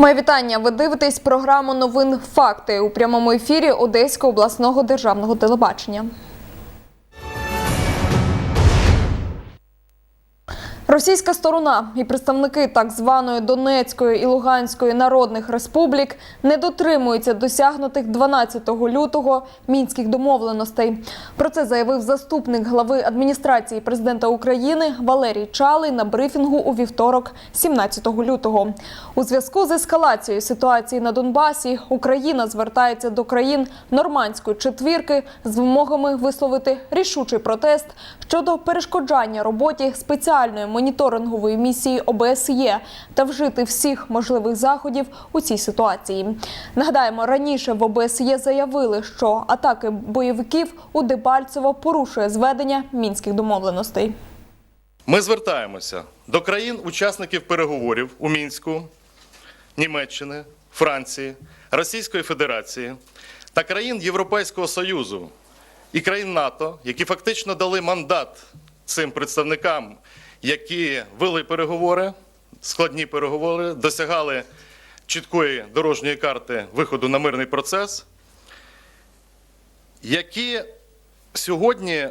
Моє вітання. Ви дивитесь програму новин Факти у прямому ефірі Одеського обласного державного телебачення. Російська сторона і представники так званої Донецької і Луганської народних республік не дотримуються досягнутих 12 лютого мінських домовленостей. Про це заявив заступник глави адміністрації президента України Валерій Чалий на брифінгу у вівторок, 17 лютого. У зв'язку з ескалацією ситуації на Донбасі Україна звертається до країн нормандської четвірки з вимогами висловити рішучий протест щодо перешкоджання роботі спеціальної моніторингової місії ОБСЄ та вжити всіх можливих заходів у цій ситуації. Нагадаємо, раніше в ОБСЄ заявили, що атаки бойовиків у Дебальцево порушує зведення мінських домовленостей. Ми звертаємося до країн-учасників переговорів у Мінську, Німеччини, Франції, Російської Федерації та країн Європейського Союзу і країн НАТО, які фактично дали мандат цим представникам, які вели переговори, складні переговори, досягали чіткої дорожньої карти виходу на мирний процес, які сьогодні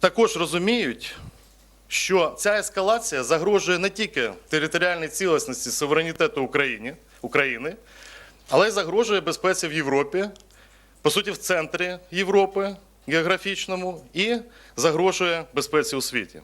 також розуміють, що ця ескалація загрожує не тільки територіальній цілісності суверенітету України, України, але й загрожує безпеці в Європі, по суті, в центрі Європи географічному, і загрожує безпеці у світі.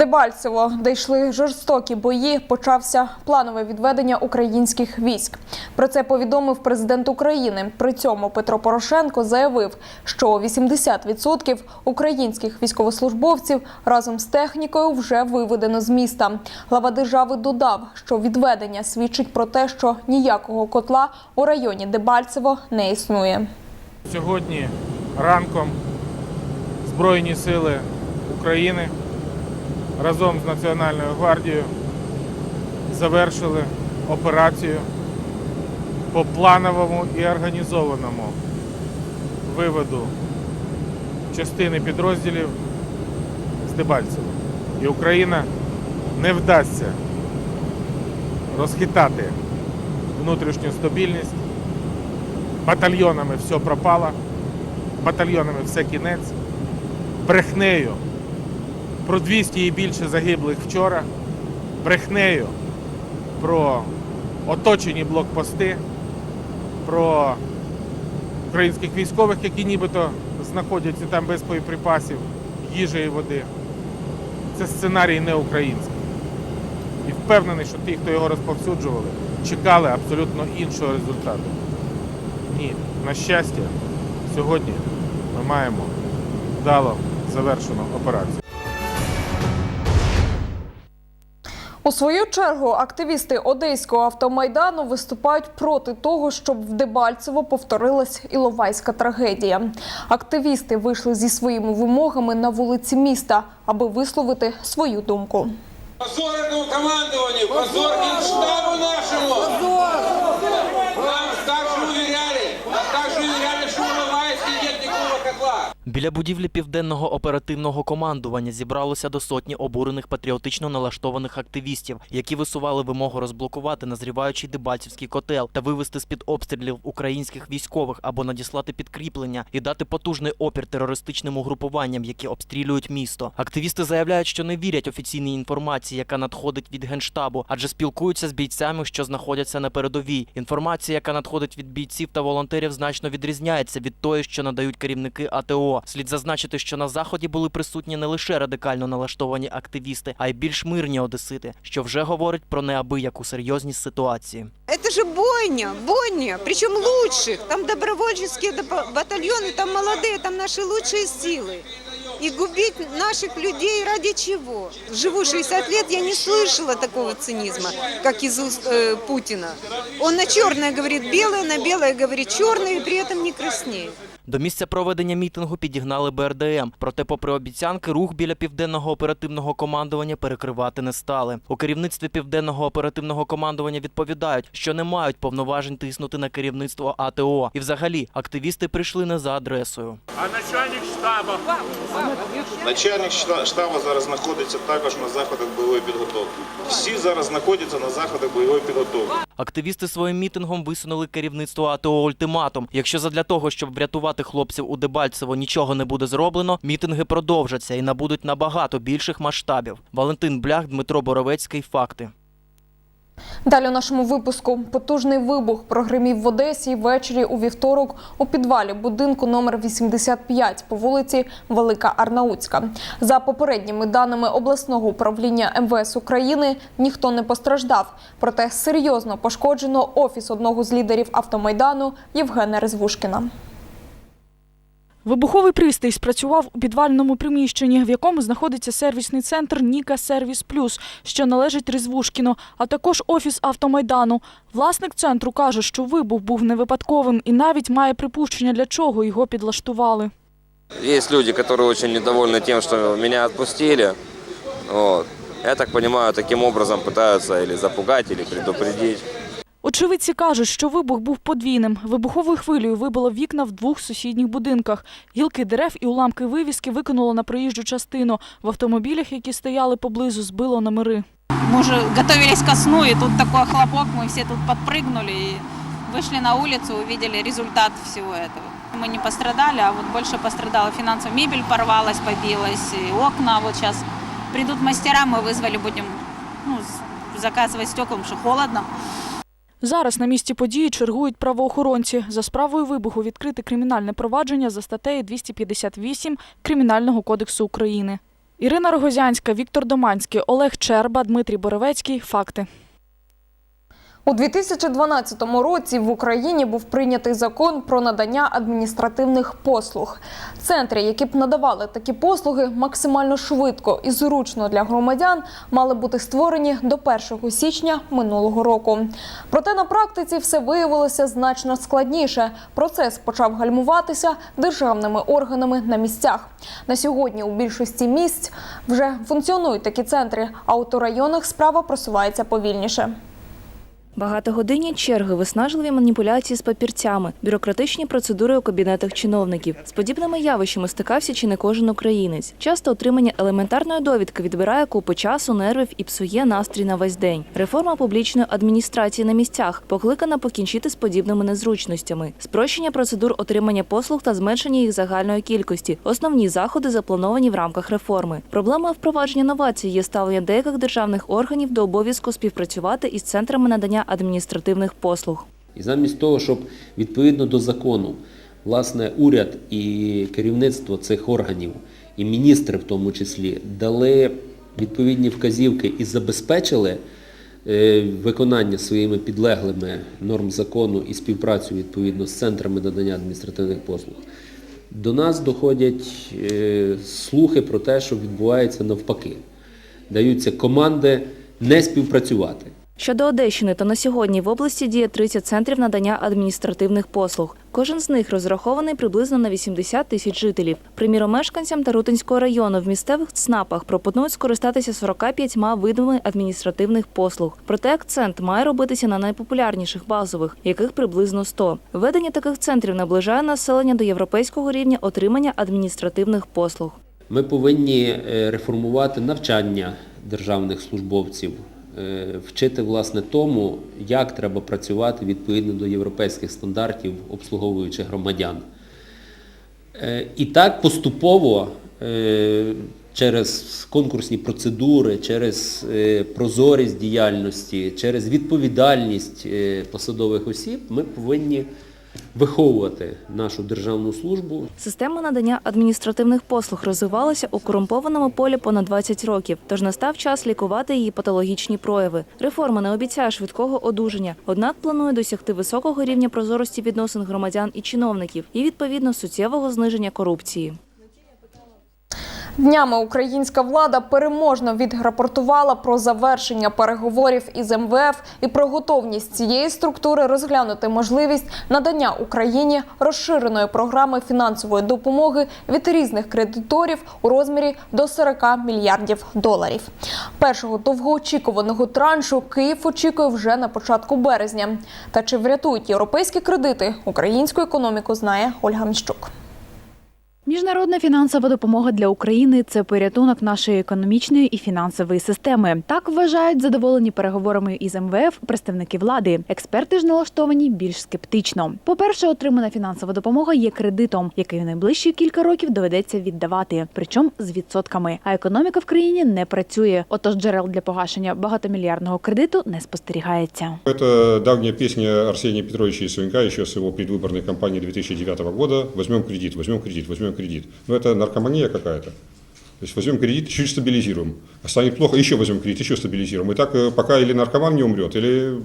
Дебальцево, де йшли жорстокі бої, почався планове відведення українських військ. Про це повідомив президент України. При цьому Петро Порошенко заявив, що 80% українських військовослужбовців разом з технікою вже виведено з міста. Глава держави додав, що відведення свідчить про те, що ніякого котла у районі Дебальцево не існує. Сьогодні ранком Збройні сили України разом з Національною гвардією завершили операцію по плановому і організованому виводу частини підрозділів з Дебальцева. І Україна не вдасться розхитати внутрішню стабільність батальйонами все пропало, батальйонами все кінець, брехнею про 200 і більше загиблих вчора, брехнею про оточені блокпости, про українських військових, які нібито знаходяться там без боєприпасів, їжі і води. Це сценарій не український. І впевнений, що ті, хто його розповсюджували, чекали абсолютно іншого результату. Ні, на щастя, сьогодні ми маємо вдало завершену операцію. У свою чергу активісти Одеського автомайдану виступають проти того, щоб в Дебальцево повторилась Іловайська трагедія. Активісти вийшли зі своїми вимогами на вулиці міста, аби висловити свою думку. Позор командуванню, позор генштабу нашему. Нам Біля будівлі південного оперативного командування зібралося до сотні обурених патріотично налаштованих активістів, які висували вимогу розблокувати назріваючий Дебальцівський котел та вивести з під обстрілів українських військових або надіслати підкріплення і дати потужний опір терористичним угрупуванням, які обстрілюють місто. Активісти заявляють, що не вірять офіційній інформації, яка надходить від генштабу, адже спілкуються з бійцями, що знаходяться на передовій. Інформація, яка надходить від бійців та волонтерів, значно відрізняється від тої, що надають керівники АТО. Слід зазначити, що на заході були присутні не лише радикально налаштовані активісти, а й більш мирні одесити, що вже говорить про неабияку серйозність ситуації. Это же бойня, бойня, причем лучших. Там добровольческие доп- батальоны, там молодые, там наши лучшие силы. И губить наших людей ради чего? Живу 60 лет, я не слышала такого цинизма, как из уст э, Путина. Он на черное говорит белое, на белое говорит черное, и при этом не краснеет. До місця проведення мітингу підігнали БРДМ. Проте, попри обіцянки, рух біля південного оперативного командування перекривати не стали. У керівництві південного оперативного командування відповідають, що не мають повноважень тиснути на керівництво АТО. І взагалі активісти прийшли не за адресою. А Начальник шта- штабу зараз знаходиться також на заходах бойової підготовки. Всі зараз знаходяться на заходах бойової підготовки. Активісти своїм мітингом висунули керівництво АТО ультиматум. Якщо задля того, щоб врятувати хлопців у Дебальцево, нічого не буде зроблено, мітинги продовжаться і набудуть набагато більших масштабів. Валентин Блях, Дмитро Боровецький. Факти. Далі у нашому випуску потужний вибух прогримів в Одесі ввечері у вівторок у підвалі будинку номер 85 по вулиці Велика Арнаутська. За попередніми даними обласного управління МВС України, ніхто не постраждав. Проте серйозно пошкоджено офіс одного з лідерів автомайдану Євгена Резвушкіна. Вибуховий пристрій спрацював у підвальному приміщенні, в якому знаходиться сервісний центр Ніка Сервіс Плюс, що належить Резвушкіну, а також офіс автомайдану. Власник центру каже, що вибух був не випадковим і навіть має припущення, для чого його підлаштували. Есть люди, которые очень недовольны тем, что меня отпустили. Вот. Я так понимаю, таким образом пытаются или запугать, или предупредить. Очевидці кажуть, що вибух був подвійним. Вибуховою хвилею вибило вікна в двох сусідніх будинках. Гілки дерев і уламки вивіски викинуло на проїжджу частину. В автомобілях, які стояли поблизу, збило номери. Мы уже готовились ко сну, и тут такой хлопок, мы все тут подпрыгнули и вышли на улицу, увидели результат всего этого. Мы не пострадали, а вот больше пострадала финансовая мебель, порвалась, побилась, и окна. Вот сейчас придут мастера, мы вызвали, будем ну, с- заказывать стекла, потому что холодно. Зараз на місці події чергують правоохоронці. За справою вибуху відкрите кримінальне провадження за статтею 258 Кримінального кодексу України. Ірина Рогозянська, Віктор Доманський, Олег Черба, Дмитрій Боровецький. Факти. У 2012 році в Україні був прийнятий закон про надання адміністративних послуг. Центри, які б надавали такі послуги максимально швидко і зручно для громадян, мали бути створені до 1 січня минулого року. Проте на практиці все виявилося значно складніше. Процес почав гальмуватися державними органами на місцях. На сьогодні у більшості місць вже функціонують такі центри, а у районах справа просувається повільніше. Багатогодинні черги, виснажливі маніпуляції з папірцями, бюрократичні процедури у кабінетах чиновників. З подібними явищами стикався чи не кожен українець. Часто отримання елементарної довідки відбирає купу часу, нервів і псує настрій на весь день. Реформа публічної адміністрації на місцях покликана покінчити з подібними незручностями, спрощення процедур отримання послуг та зменшення їх загальної кількості. Основні заходи заплановані в рамках реформи. Проблемою впровадження новацій є ставлення деяких державних органів до обов'язку співпрацювати із центрами надання адміністративних послуг. І замість того, щоб відповідно до закону, власне, уряд і керівництво цих органів, і міністри в тому числі, дали відповідні вказівки і забезпечили е, виконання своїми підлеглими норм закону і співпрацю відповідно з центрами надання адміністративних послуг, до нас доходять е, слухи про те, що відбувається навпаки. Даються команди не співпрацювати. Щодо Одещини, то на сьогодні в області діє 30 центрів надання адміністративних послуг. Кожен з них розрахований приблизно на 80 тисяч жителів. Приміром, мешканцям Тарутинського району в місцевих ЦНАПах пропонують скористатися 45 видами адміністративних послуг. Проте акцент має робитися на найпопулярніших базових, яких приблизно 100. Введення таких центрів наближає населення до європейського рівня отримання адміністративних послуг. Ми повинні е, реформувати навчання державних службовців, вчити власне тому, як треба працювати відповідно до європейських стандартів, обслуговуючи громадян. Е, І так поступово е, через конкурсні процедури, через е, прозорість діяльності, через відповідальність е, посадових осіб ми повинні виховувати нашу державну службу Система надання адміністративних послуг розвивалася у корумпованому полі понад 20 років, тож настав час лікувати її патологічні прояви. Реформа не обіцяє швидкого одужання, однак планує досягти високого рівня прозорості відносин громадян і чиновників і відповідно суттєвого зниження корупції. Днями українська влада переможно відрапортувала про завершення переговорів із МВФ і про готовність цієї структури розглянути можливість надання Україні розширеної програми фінансової допомоги від різних кредиторів у розмірі до 40 мільярдів доларів. Першого довгоочікуваного траншу Київ очікує вже на початку березня. Та чи врятують європейські кредити українську економіку, знає Ольга Міщук. Міжнародна фінансова допомога для України це порятунок нашої економічної і фінансової системи. Так вважають задоволені переговорами із МВФ представники влади. Експерти ж налаштовані більш скептично. По-перше, отримана фінансова допомога є кредитом, який в найближчі кілька років доведеться віддавати, причому з відсотками. А економіка в країні не працює. Отож, джерел для погашення багатомільярдного кредиту не спостерігається. Это давняя песня Арсения Петровича Яценюка еще с его предвыборной кампании 2009 года. Возьмем кредит, возьмем кредит, возьмем кредит Но это наркомания какая-то. То есть возьмем кредит, чуть стабилизируем. А станет плохо, еще возьмем кредит, еще стабилизируем. И так э, пока или наркоман не умрет, или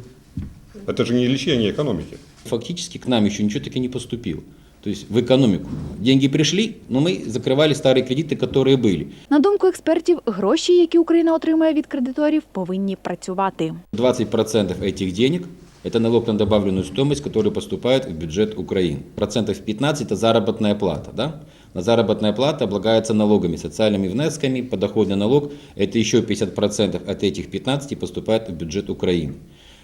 это же не лечение экономики. Фактически к нам еще ничего таки не поступило. То есть в экономику. Деньги пришли, но мы закрывали старые кредиты, которые были. На думку експертів, гроші, які Україна отримує від кредиторів, повинні працювати. 20% этих денег – это налог на добавленную стоимость, который поступает в бюджет Украины. Процентов 15 – это заработная плата. Да? На заработная плата облагается налогами, социальными внесками, подоходный налог – это еще 50% от этих 15 поступает в бюджет Украины.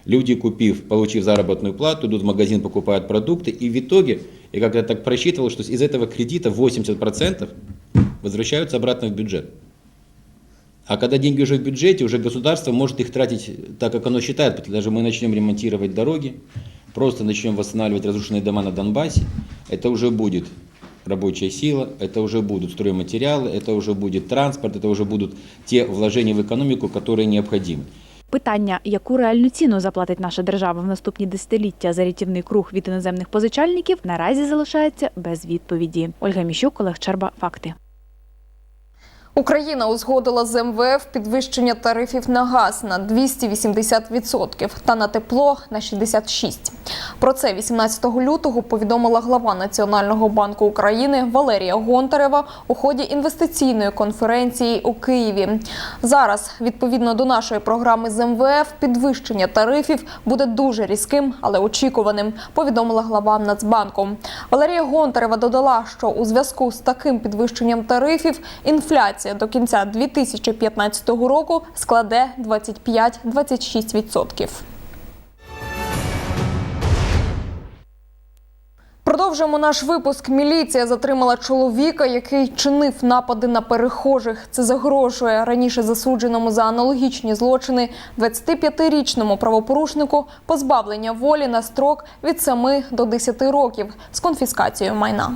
Люди, купив, получив заработную плату, идут в магазин, покупают продукты, и в итоге, я как-то так просчитывал, что из этого кредита 80% возвращаются обратно в бюджет. А когда деньги уже в бюджете, уже государство может их тратить так, как оно считает. Потому что Даже мы начнем ремонтировать дороги, просто начнем восстанавливать разрушенные дома на Донбассе, это уже будет рабочая сила, это уже будут стройматериалы, это уже будет транспорт, это уже будут те вложения в экономику, которые необходимы. Питання, яку реальну ціну заплатить наша держава в наступні десятиліття за рятівний круг від іноземних позичальників, наразі залишається без відповіді. Ольга Міщук, Олег Черба, факти. Україна узгодила з МВФ підвищення тарифів на газ на 280% та на тепло на 66%. Про це 18 лютого повідомила глава Національного банку України Валерія Гонтарева у ході інвестиційної конференції у Києві. Зараз, відповідно до нашої програми з МВФ, підвищення тарифів буде дуже різким, але очікуваним. Повідомила глава Нацбанку. Валерія Гонтарева додала, що у зв'язку з таким підвищенням тарифів інфляція до кінця 2015 року складе 25-26%. Продовжуємо наш випуск. Міліція затримала чоловіка, який чинив напади на перехожих. Це загрожує раніше засудженому за аналогічні злочини 25-річному правопорушнику позбавлення волі на строк від 7 до 10 років з конфіскацією майна.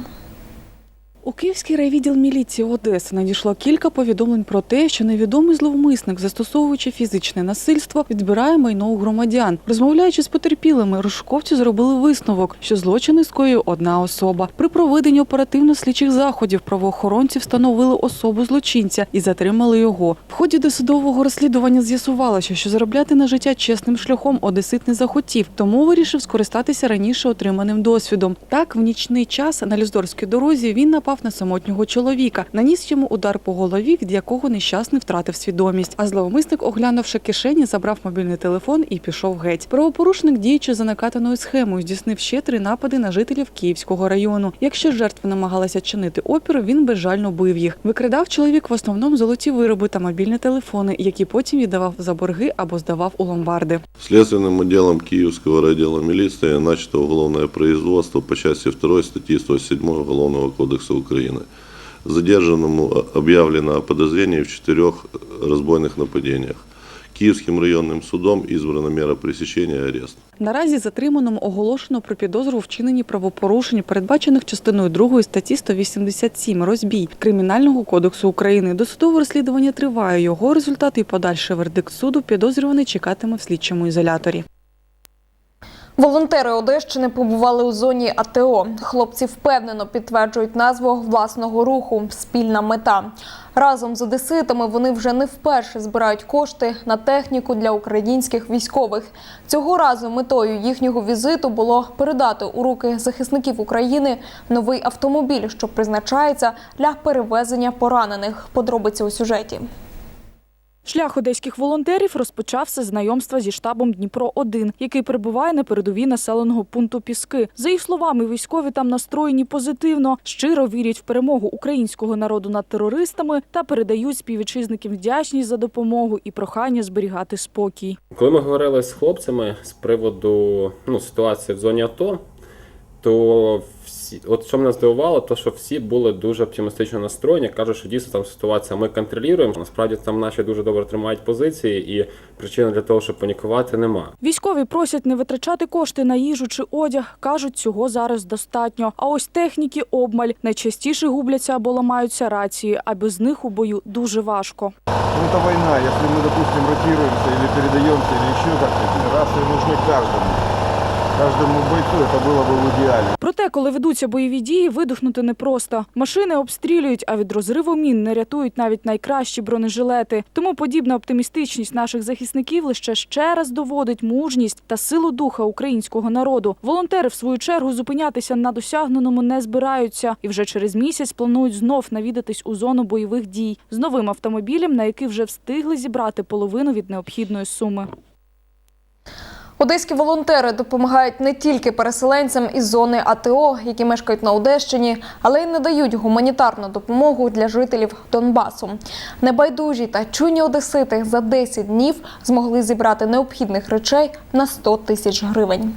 У Київський райвідділ міліції Одеси надійшло кілька повідомлень про те, що невідомий зловмисник, застосовуючи фізичне насильство, відбирає майно у громадян. Розмовляючи з потерпілими, розшуковці зробили висновок, що злочини скоює одна особа. При проведенні оперативно-слідчих заходів правоохоронці встановили особу злочинця і затримали його. В ході досудового розслідування з'ясувалося, що заробляти на життя чесним шляхом одесит не захотів, тому вирішив скористатися раніше отриманим досвідом. Так, в нічний час на Люздорській дорозі він напав на самотнього чоловіка, наніс йому удар по голові, від якого нещасний втратив свідомість. А зловмисник, оглянувши кишені, забрав мобільний телефон і пішов геть. Правопорушник, діючи за накатаною схемою, здійснив ще три напади на жителів Київського району. Якщо жертви намагалися чинити опір, він безжально бив їх. Викрадав чоловік в основному золоті вироби та мобільні телефони, які потім віддавав за борги або здавав у ломбарди. Следственным отделом Киевского райотдела милиции начато уголовное производство по части 2 статьи 107 Уголовного кодекса Украины. Задержанному объявлено о подозрении в четырех разбойных нападениях. Киевским районным судом избрана мера пресечения и арест. Наразі затриманому оголошено про підозру у вчиненні правопорушень, передбачених частиною 2 статті 187 розбій Кримінального кодексу України. Досудове розслідування триває. Його результати і подальший вердикт суду підозрюваний чекатиме в слідчому ізоляторі. Волонтери Одещини побували у зоні АТО. Хлопці впевнено підтверджують назву власного руху спільна мета. Разом з одеситами вони вже не вперше збирають кошти на техніку для українських військових. Цього разу метою їхнього візиту було передати у руки захисників України новий автомобіль, що призначається для перевезення поранених. Подробиці у сюжеті. Шлях одеських волонтерів розпочався з знайомства зі штабом Дніпро 1 який перебуває на передовій населеного пункту Піски. За їх словами, військові там настроєні позитивно, щиро вірять в перемогу українського народу над терористами та передають співвітчизникам вдячність за допомогу і прохання зберігати спокій. Коли ми говорили з хлопцями з приводу ну, ситуації в зоні АТО, то всі, от що мене здивувало, то що всі були дуже оптимістично настроєні, кажуть, що дійсно там ситуація ми контролюємо. Насправді там наші дуже добре тримають позиції, і причин для того, щоб панікувати, нема. Військові просять не витрачати кошти на їжу чи одяг. кажуть, цього зараз достатньо. А ось техніки обмаль найчастіше губляться або ламаються рації, а без них у бою дуже важко. Ну, это война. Если мы, допустим, ротируемся или передаемся, или еще как-то, рации нужны каждому. Каждому бойцу это было бы в идеале. Проте, коли ведуться бойові дії, видихнути непросто. Машини обстрілюють, а від розриву мін не рятують навіть найкращі бронежилети. Тому подібна оптимістичність наших захисників лише ще раз доводить мужність та силу духа українського народу. Волонтери, в свою чергу, зупинятися на досягненому не збираються і вже через місяць планують знов навідатись у зону бойових дій з новим автомобілем, на який вже встигли зібрати половину від необхідної суми. Одеські волонтери допомагають не тільки переселенцям із зони АТО, які мешкають на Одещині, але й надають гуманітарну допомогу для жителів Донбасу. Небайдужі та чуйні одесити за 10 днів змогли зібрати необхідних речей на 100 тисяч гривень.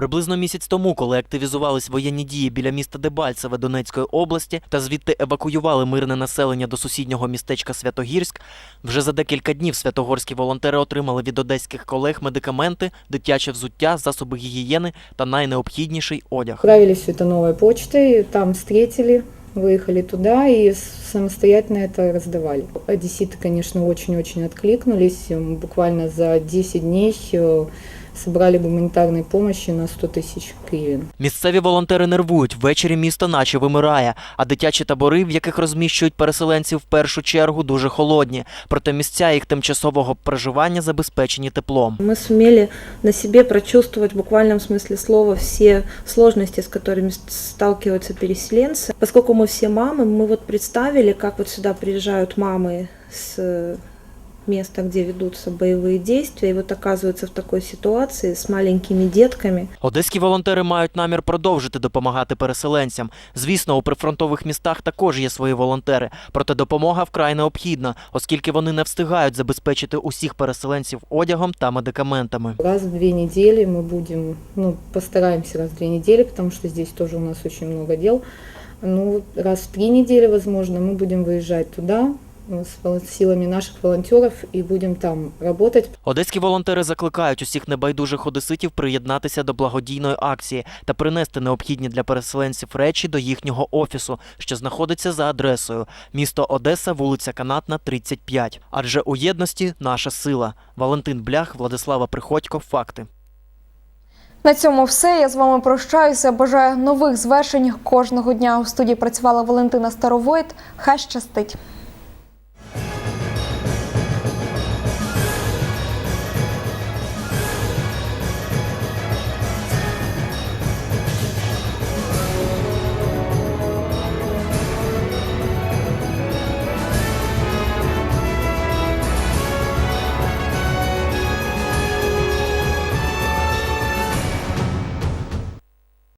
Приблизно місяць тому, коли активізувались воєнні дії біля міста Дебальцеве Донецької області та звідти евакуювали мирне населення до сусіднього містечка Святогірськ, вже за декілька днів святогорські волонтери отримали від одеських колег медикаменти, дитяче взуття, засоби гігієни та найнеобхідніший одяг. Отправились это новой почтой, там встретили, выехали туда и самостоятельно это раздавали. Одесситы, конечно, очень-очень откликнулись. М, Буквально за 10 дней э, собрали гуманитарной помощи на 100 тысяч гривен. Місцеві волонтери нервують. Ввечері місто наче вимирає, а дитячі табори, в яких розміщують переселенців в першу чергу, дуже холодні. Проте місця їх тимчасового проживання забезпечені теплом. Мы сумели на себе прочувствовать в буквальном смысле слова все сложности, с которыми с- сталкиваются переселенцы. Поскольку мы все мамы, мы вот представили, как вот сюда приезжают мамы с э, места, где ведутся боевые действия, и вот оказываются в такой ситуации с маленькими детками. Одеські волонтери мають намір продовжити допомагати переселенцям. Звісно, у прифронтових містах також є свої волонтери. Проте допомога вкрай необхідна, оскільки вони не встигають забезпечити усіх переселенців одягом та медикаментами. Раз в две недели мы будем, ну, постараемся раз в две недели, потому что здесь тоже у нас очень много дел. Ну, раз в три недели, возможно, мы будем выезжать туда ну, с силами наших волонтеров и будем там работать. Одеські волонтери закликають усіх небайдужих одеситів приєднатися до благодійної акції та принести необхідні для переселенців речі до їхнього офісу, що знаходиться за адресою місто Одеса, вулиця Канатна, 35. Адже у єдності наша сила. Валентин Блях, Владислава Приходько. Факти. На цьому все. Я з вами прощаюся. Бажаю нових звершень кожного дня. У студії працювала Валентина Старовойт. Хай щастить.